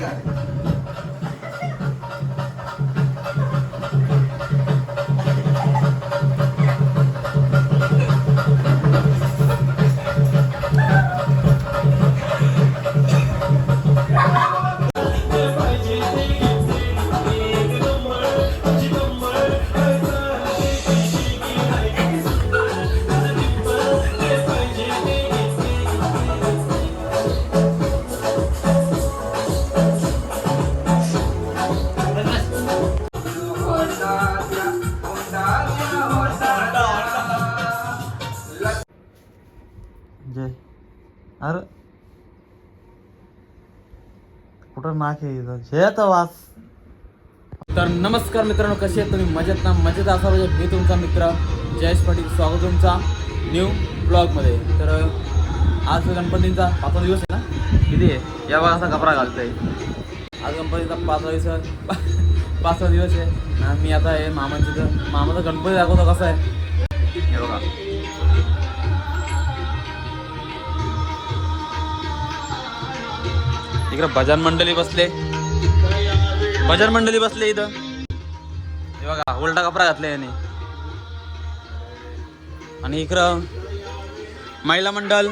जय अरे. कुठं नाक आहे वास. तर नमस्कार मित्रांनो कसे आहेत तुम्ही? मजेत ना? मजेत असा म्हणजे मी तुमचा मित्र जयेश पाटील. स्वागत तुमचा न्यू ब्लॉगमध्ये तर आज गणपतींचा पाचवा दिवस आहे ना? किती आहे? या असा कपडा घालतोय. आज गणपतीचा पाचवा दिवस पाचवा दिवस आहे. ना मी आता आहे मामाच्या इथं मामाचा गणपती दाखवतो कसा आहे. हे बघा. इकडं भजन मंडळी बसले. भजन मंडळी बसले इथं. हे बघा उलटा कपडा घातला याने. आणि इकडं महिला मंडळ.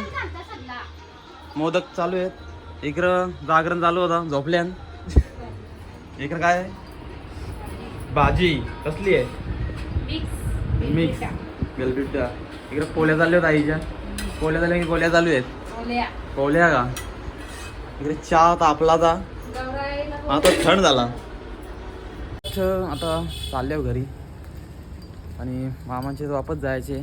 मोदक चालू आहेत. इकडं जागरण चालू होता झोपल्यान. इकडं काय? भाजी कसली आहे? मिक्स गलबिट्टा इकडे पोळ्या चालल्या आहेत आईच्या. पोळ्या झाल्या की पोळ्या चालू आहेत? पोळ्या का? इकडे चहा तापला आता आता थंड झाला. आता चालल्या घरी. आणि मामांचे वापस जायचे.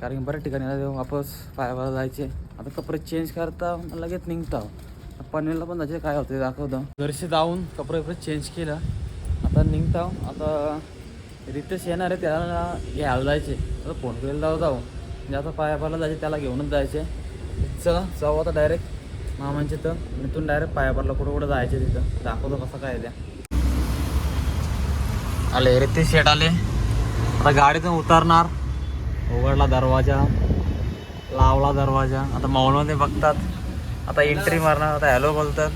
कारण की बऱ्याच ठिकाणी वापस पायावर जायचे. आता कपडे चेंज करता लगेच निघता पनवेलला पण जायचे काय होते दाखवतं. घरचे जाऊन कपडे वपडे चेंज केलं. आता निघता आता रितेश येणार आहे त्याला घ्यायला जायचे. आता फोन केलेला जाऊ जाऊ. म्हणजे आता पायापाला जायचे त्याला घेऊनच जायचे. चला जाऊ आता डायरेक्ट मामांच्या तर इथून डायरेक्ट पायापरला कुठं कुठं जायचे तिथं. दाखवतो कसं काय आहे त्या आले रितेश शेट आले. आता गाडीतून उतरणार. उघडला दरवाजा. लावला दरवाजा. आता मौलमध्ये बघतात. आता एंट्री मारणार. आता हॅलो बोलतात.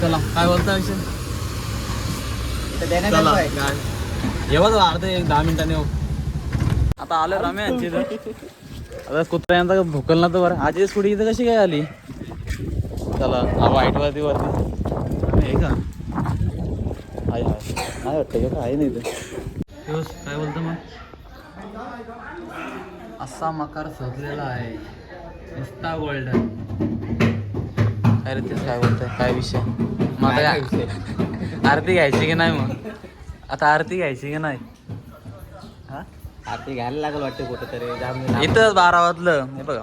चला काय बोलता विषय? चला एक दहा मिनिटाने आता आलं रम्या यांची आता कुत्र्यांचा भुकल ना तर बरं. आजी स्कुटी इथं कशी काय आली? चला हा वाईट वरती वरती. हे का? आहे आहे नाही वाटतं का आहे नाही इथं? दिवस काय बोलतो मग? असा मकार सजलेला आहे. नुसता गोल्डन काय रे तेच काय बोलतोय? काय विषय? मग आता काय आरती घ्यायची की नाही मग? आता आरती घ्यायची की नाही? आरती घ्यायला लागल वाटते कुठं तरी इथंच बारा वाजलं हे बघा.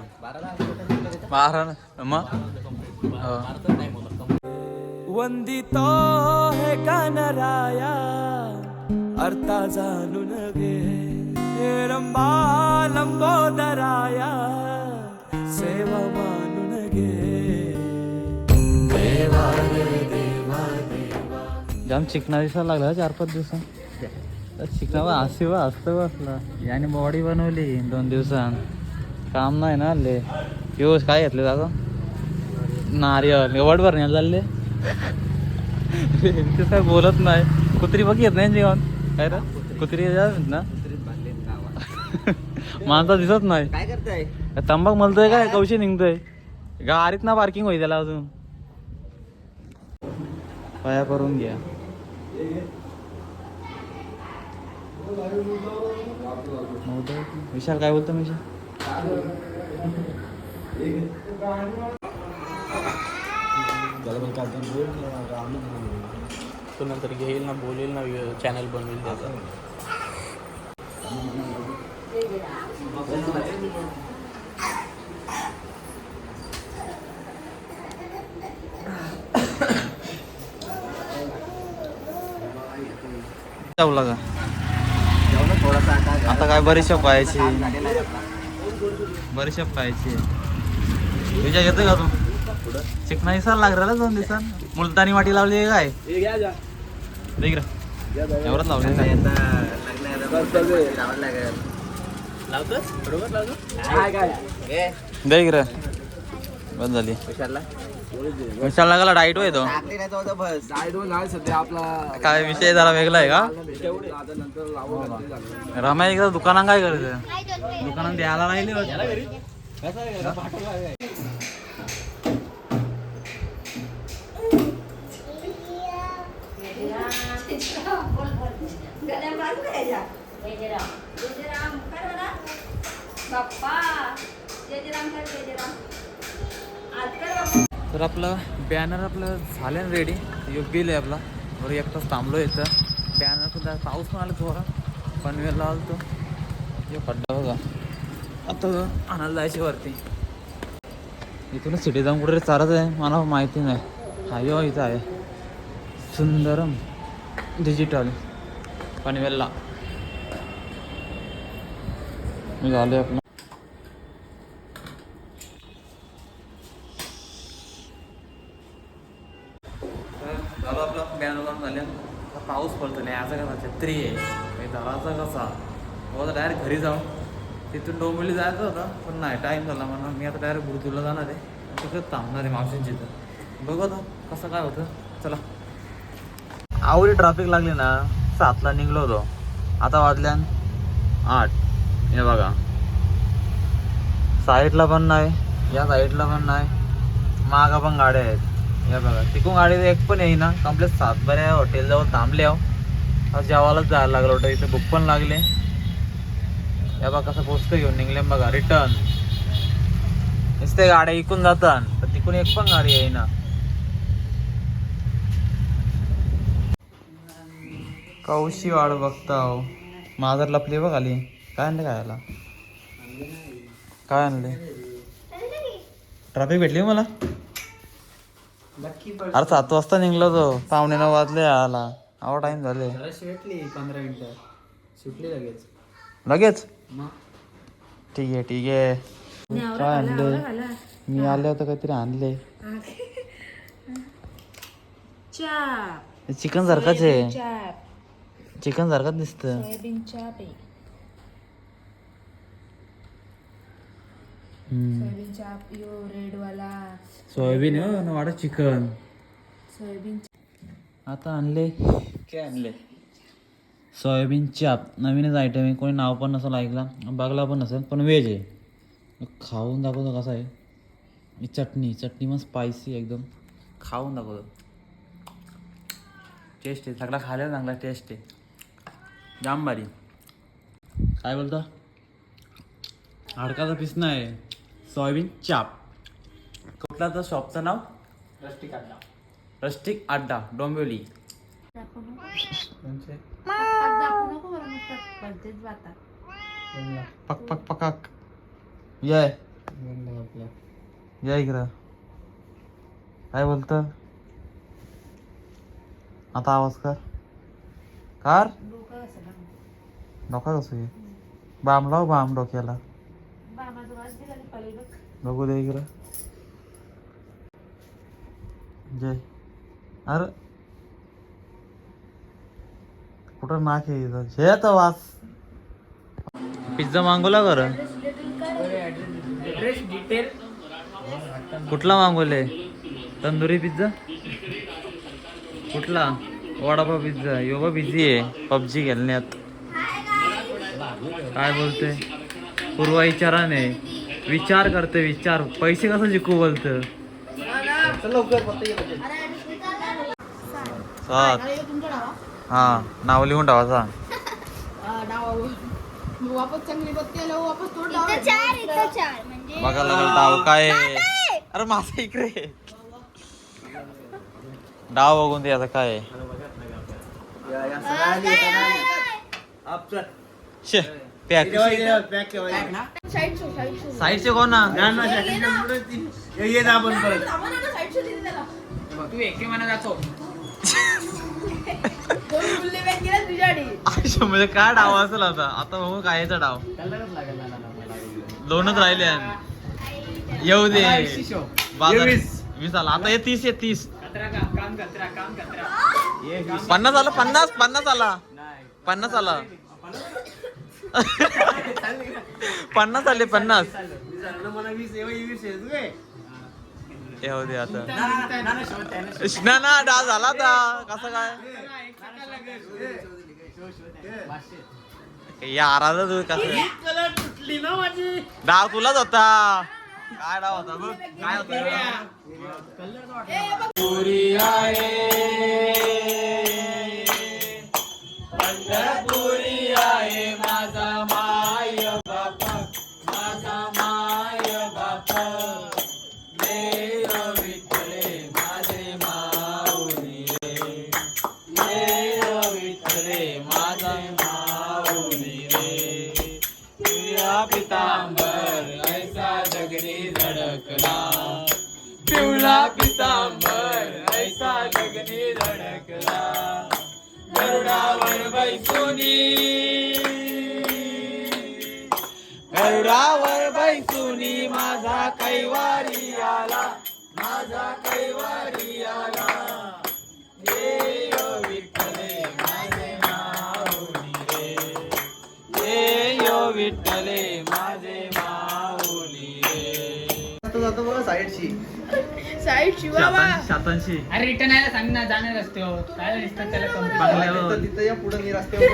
बारा न- मग हो. वंदितो हे कानराया अर्था जाणून घे. हे रंबा लंबोदराया सेवा मानून घे. देवा रे देवा जाम चिकना दिसायला लागला चार पाच दिवसात. चिकना बा हसी बा हसतं बसला याने बॉडी बनवली दोन दिवसांत. काम नाही ना आले दिवस काय घेतले दादा? नारियल. वड भरण्याला चालले? ते काय बोलत नाही. कुत्री बघ येत नाही जेवण. काय रे? कुत्री ना? माणसा दिसत नाही. काय करताय? तंबाख मलतोय काय? कवशी निघतोय? गाडीत ना पार्किंग होई त्याला अजून. पाया करून घ्या. विशाल काय बोलतो विशाल? तो नंतर घेईल ना बोलेल ना चॅनल बनवेल त्याचा. का काय बरेचशा पाहायची. बरेचशा पाहायची. विचार घेतोय का तू? चिकना दिसायला लागला दोन दिवसात. मुलतानी वाटी लावली आहे काय? देख रे. एवढंच लावले काय? देख रे. बंद झाली. विशाल लागला डाईट होय तो. काय विषय जरा वेगळा आहे का? आता एकदा दुकानात काय करत? दुकानात द्यायला राहिले बाप्पा जय जय राम कर जय जय राम. आज तर आपलं बॅनर आपलं झालं ना रेडी योग्य आहे आपला. बरं तास थांबलो इथं. बॅनरसुद्धा पाऊस पण आला थोडा पनवेलला आलो तो हे खड्डा बघा. आता आणायला जायची वरती. इथूनच सिटी जाऊन कुठे चालत आहे. मला माहिती नाही. हा यो इथं आहे. सुंदरम डिजिटल पनवेलला. मी झाले आपलं झालं आपलं बॅनर लावून झाले आता पाऊस पडतो नाही असं आहे. काही दराचा कसा? हो आता डायरेक्ट घरी जाऊन तिथून डोंबिवली जायचं होतं पण नाही टाईम झाला म्हणून मी आता डायरेक्ट गुरुतूरला जाणार आहे. तिकडे थांबणार आहे मावशींची तर बघत कसं काय होतं. चला. आवडी ट्रॅफिक लागली ना सातला निघलो होतो. आता वाजल्यान आठ. हे बघा. साईडला पण नाही या साईडला पण नाही. मागा पण गाड्या आहेत. या बघा. तिकून गाडी एक पण येईना. कंप्लीट सातबाऱ्या हॉटेलजवळ थांबले आहो. आता जेवायलाच जायला लागलं होतं. इथे बुक पण लागले. या बघा कसं पोचतं घेऊन. निघले बघा. रिटर्न नुसते गाड्या इकून जातात. तर तिकून एक पण गाडी येईना. कौशी वाढ बघता माझर लपली बघ आली. काय आणले काय आला काय आणले ट्रॅफिक भेटली मला? अरे सात वाजता निघलो तो. पावणे नऊ वाजले आला आवा टाइम झाले. भेटली पंधरा मिनिटं. सुटली लगेच. लगेच? ठीक आहे ठीक आहे. काय आणले मी आले होते काहीतरी आणले चाप. चिकन सारखंच आहे. चाप. चिकन सारखंच दिसतं. सोयाबीन चाप आहे. हम्म. सोयाबीन चाप यो रेड वाला सोयाबीन हो, वाटत चिकन. सोयाबीन आता आणले. काय आणले? सोयाबीन चाप. नवीनच आयटम आहे. कोणी नाव पण नसेल ऐकला. बघला पण नसेल पण व्हेज आहे. खाऊन दाखवतो कसा आहे. ही चटणी. चटणी मग स्पायसी एकदम. खाऊन दाखवतो. टेस्ट आहे. सगळा खायला चांगला टेस्ट आहे. जाम भारी काय बोलता? हाडकाचा पिसना आहे. सोयाबीन चाप. कुठला तर शॉपचं नाव. रस्टिक अड्डा डोंबिवली. पक पक पकाक. याय या इकडं. काय बोलत? आता आवाज कर. कार? डोका कसं आहे बाम लाव बाम डोक्याला. बघू दे इकडं. जय. अरे. कुठं नाक आहे जे वास. पिझ्झा मागवला कर कुठला मागवले तंदुरी पिझ्झा? कुठला? वडापाव पिझ्झा. योगा बिझी आहे. पबजी खेळण्यात. काय बोलते पूर्वा विचाराने विचार करते विचार. पैसे कसं जिकू बोलतं सात हा नाव लिहून ठेवा सांग. बघा लागलं डाव काय आहे. अरे माझा इकडे डाव बघून ते आता काय आहे. शे पॅक. साईडचे कोण ना? आयुष्य म्हणजे काय डाव असेल आता? आता बघू काय याचा डाव. दोनच राहिले येऊ दे. बाजार. वीस आला. आता हे तीस आहे तीस. पन्नास आला पन्नास पन्नास आला. पन्नास आला. पन्नास आले पन्नास. येऊ दे आता. ना ना डाव झाला आता कसं काय? याराला तू कसं डाव तुलाच होता. काय डाव होता बघ. काय होता? पितांबर ऐसा जगनी धडकला. पिवळा पितांबर ऐसा जगनी धडकला. गरुडावर बैसुनी. गरुडावर बैसुनी माझा कैवारी आला. माझा कैवारी आला. जातो बघा साईडशी. साईड सातांशी अरे रिटर्न यायला सांग ना जाणार रस्त्यावर काय त्याला बंगल्यावर तिथं तिथं या पुढे मी रस्त्यावर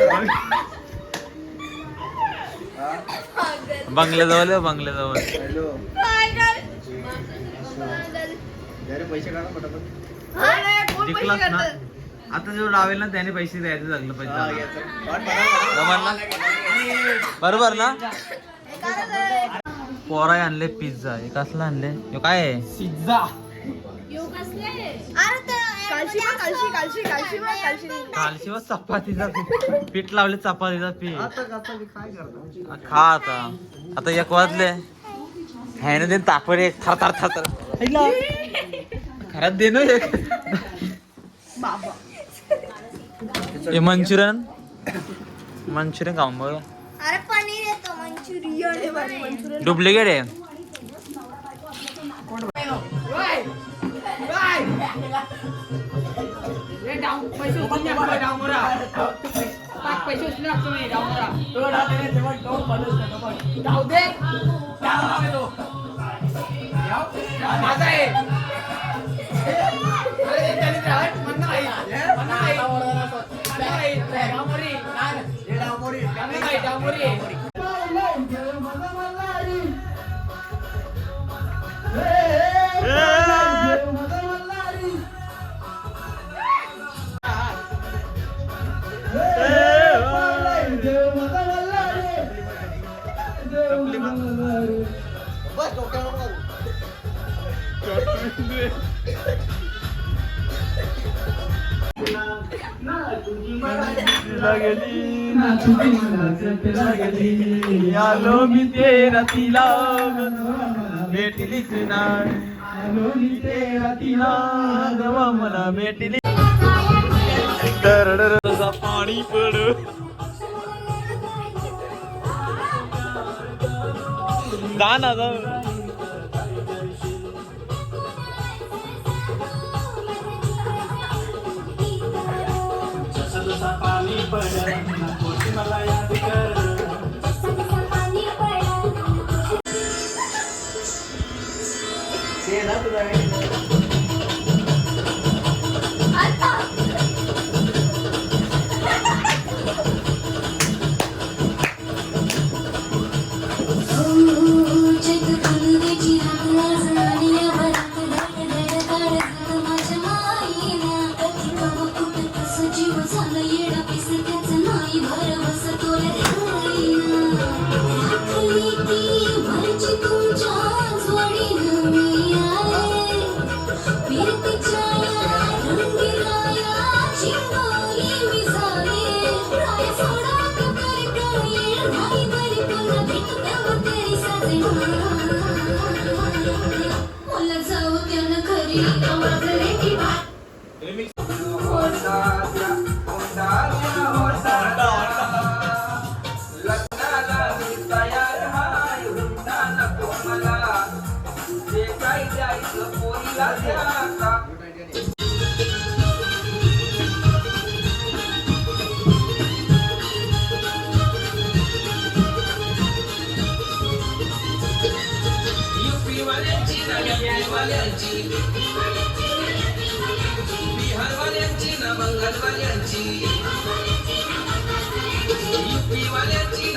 बंगल्याजवळ हॅलो. अरे पैसे काढा पटापट. जिंकलास ना? आता जो डावेल ना त्याने पैसे द्यायचे लागलं हा. वाट बघा. ना? बरोबर ना. पोराय आणले पिझ्झा हे कसला आणले? ह्यो काय आहे? पिझ्झा कालशी कालशी कालशी कालशी कालशी. कालशी व चपातीचा पीठ- पीठ लावले चपातीचा पीठ. खा आता. आता एक वाजले. ह्याने दे तापड एक. थर थर थर थर. खरात दे ना एक. हे मंचुरियन. मंचुरियन खाऊन बघ. अरे पनीर येतो मंचुरियन डुप्लिकेट आहे. पैसे उचलून टाकतो मी, दे, आलो मी तेरा तिला. भेटलीच नाही. आलो मी तेरा तिला. जेव्हा मला भेटली. दरडरचा पाणी पड जा ना जा ते करता वाल्यांची बिहारवाल्यांची ना बंगालवाल्यांची युपीवाल्यांची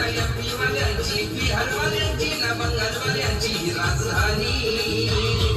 बिहारवाल्यांची ना राजधानी.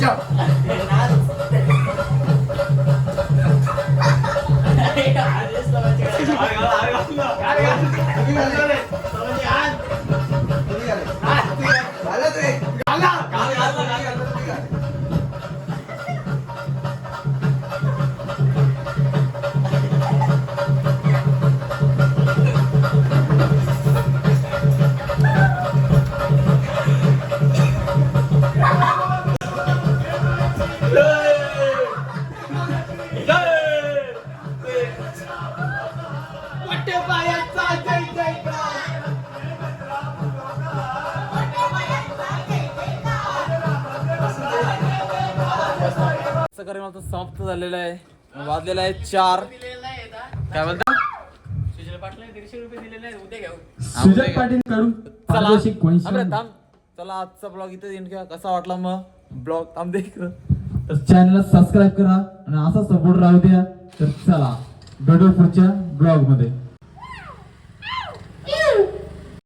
笑 आजचा कार्यक्रम आता समाप्त झालेला आहे. वाजलेला आहे चार. काय म्हणता चला. पारितोषिक चला आजचा ब्लॉग इथे येईन का कसा वाटला मग? ब्लॉग थांब दे इकडं. चॅनलला सबस्क्राईब करा आणि असा सपोर्ट राहू द्या. तर चला भेटू पुढच्या ब्लॉगमध्ये